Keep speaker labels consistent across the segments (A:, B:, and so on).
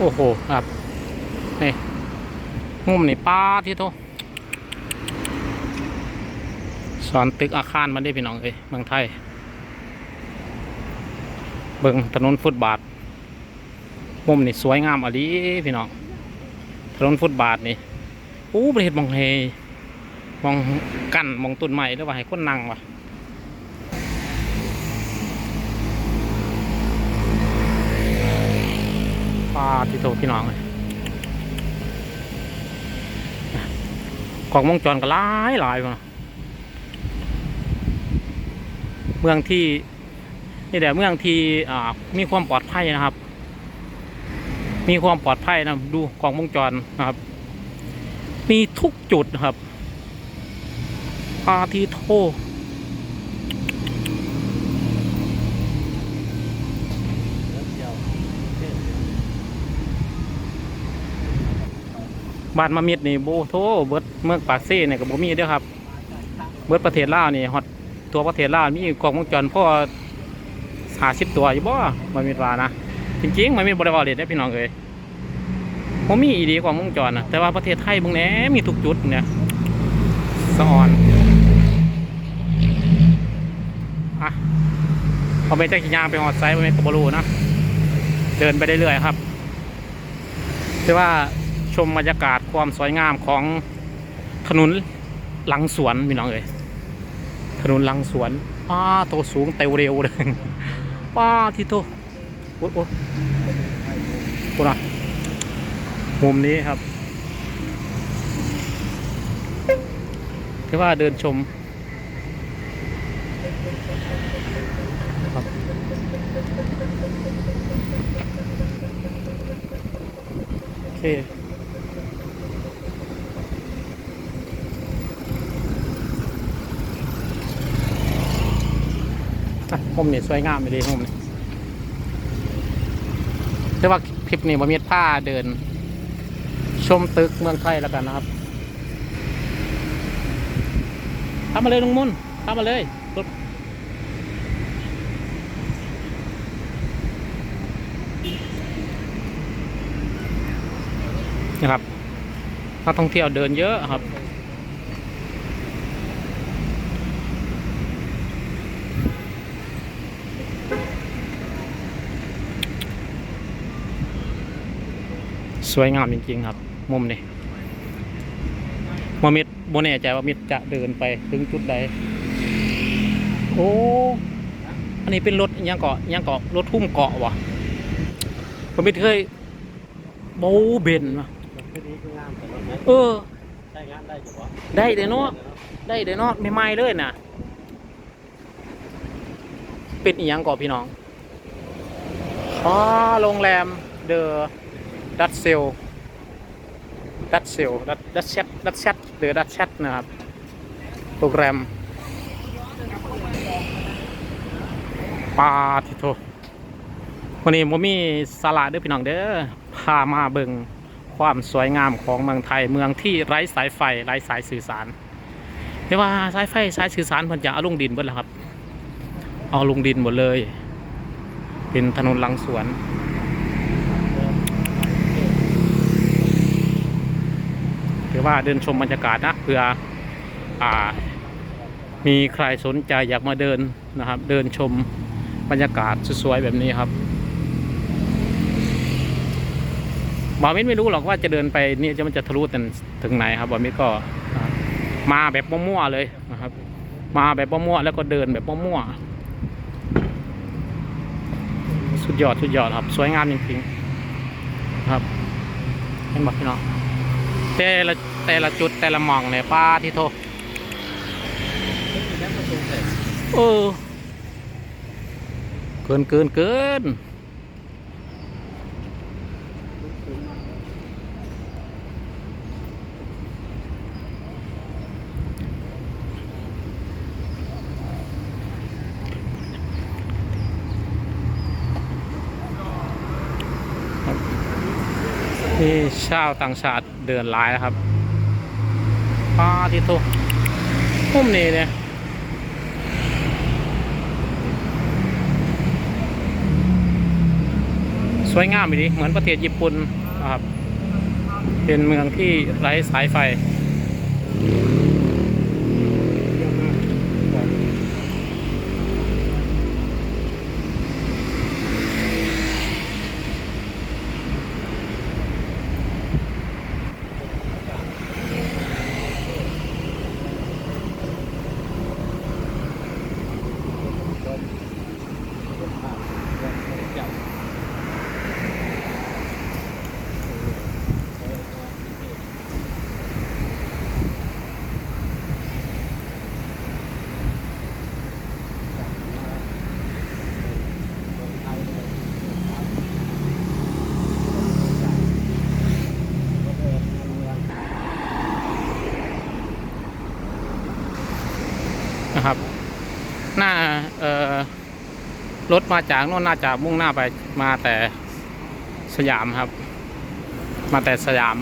A: โอ้โหครับนี่มุมนี่ป้าที่โตสอนตึกอาคารมาได้พี่น้องเอ้ยเมืองไทย เบิ่งถนนฟุตบาท มุมนี่สวยงามอลีพี่น้อง ถนนฟุตบาทนี่อู้ประเทศมองเฮมองกั้นมองต้นไม้หรือว่าให้คนนั่งว่ะ ป้าที่โตพี่น้องเลยกล่องวงจรก็หลายหลายเมืองที่นี่แหละเมืองที่มีความปลอดภัยนะครับ มีความปลอดภัยนะดูกล้องวงจรนะครับ มีทุกจุดนะครับปาทีโท บ้านมามิดนี่โบโทเบิดเมืองปากเซ่เนี่ยกับโบมีเด้อครับ เบิดประเทศลาวนี่ฮอตตัวประเทศลาวมีกล้องวงจรพ่อหาสิบตัวอยู่บ่มามิดว่านะจริงๆมันมีบริวารเลยได้พี่น้องเอ้ยผมมีอีดีกว่าวงจรนะแต่ว่าประเทศไทยบางแหนมีทุกจุดเนี่ยสะออนอะเอไปแจากขียางไปหอดไซด์ไปกบรูนะเดินไปเรื่อยๆครับแต่ว่า ชมบรรยากาศความสวยงามของถนนหลังสวนพี่น้องเอ้ยถนนหลังสวนป้าโตสูงเตวเร็วเลยป้าที่โตโอ้โหกูนะมุมนี้ครับที่ว่าเดินชมครับโอเค อะมุมนี้สวยงามไปดีมุมนี้แต่ว่าคลิปนี้ผมมีผ้าเดิน ชมตึกเมืองไทยแล้วกันนะครับทำมาเลยลุงมุนทำมาเลยรถนะครับนักท่องเที่ยวเดินเยอะครับ วยงามจริงๆครับ มุมนี้มามิดโมแน่ใจว่ามิดจะเดินไปถึงจุดใด โอ้ อันนี้เป็นรถยังเกาะยังเกาะรถทุ่มเกาะวะผมมิดเคยโบเบนมาเออ
B: ได้งานได้อยู่วะ
A: ได้เนาะได้เด้อเนาะไม่ไม้เลยน่ะเป็นอีหยังเกาะพี่น้องอ๋อโรงแรมเดอ ดัตเซลดัตเซลดัตดัตแชทดัตแชทหรือดัตแชทนะครับ โปรแกรมปาทิโทวันนี้ผมมีสาระเด้อพี่น้องเด้อพามาเบิงความสวยงามของเมืองไทยเมืองที่ไร้สายไฟไร้สายสื่อสารเรียกว่าสายไฟสายสื่อสารเพิ่นจะเอาลงดินหมดแล้วครับ เอาลงดินหมดเลย เป็นถนนหลังสวน ถือ ว่าเดินชมบรรยากาศนะเผื่ออ่ามีใครสนใจอยากมาเดินนะครับ เดินชมบรรยากาศสวยๆแบบนี้ครับบอมิดไม่รู้หรอกว่าจะเดินไปนี่จะมันจะทะลุถึงถึงไหนครับบอมิดก็มาแบบมั่วๆเลยนะครับ มาแบบมั่วๆแล้วก็เดินแบบมั่วๆสุดยอดสุดยอดครับ สวยงามจริงๆครับเห็นบอกพี่น้องแต่ละ แต่ละจุดแต่ละหม่องเนี่ยป้าที่โทเออเกินเกินเกินนี่ชาวต่างชาติเดินหลายนะครับ ป้าที่โทพุ่มนี่เนี่ยสวยงามดีเหมือนประเทศญี่ปุ่นนะครับ เป็นเมืองที่ไร้สายไฟ นะครับ หน้าเอ่อรถมาจากโน่นน่าจะมุ่งหน้าไปมาแต่สยามครับ มาแต่สยาม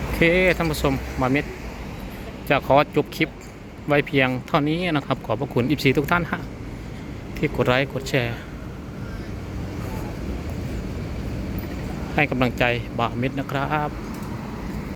A: โอเคท่านผู้ชมมาเม็ดจะขอจบคลิปไว้เพียงเท่านี้นะครับ ขอบพระคุณอิซีทุกท่านฮะที่กดไลค์กดแชร์ ให้กำลังใจบ่าวเม็ดนะครับ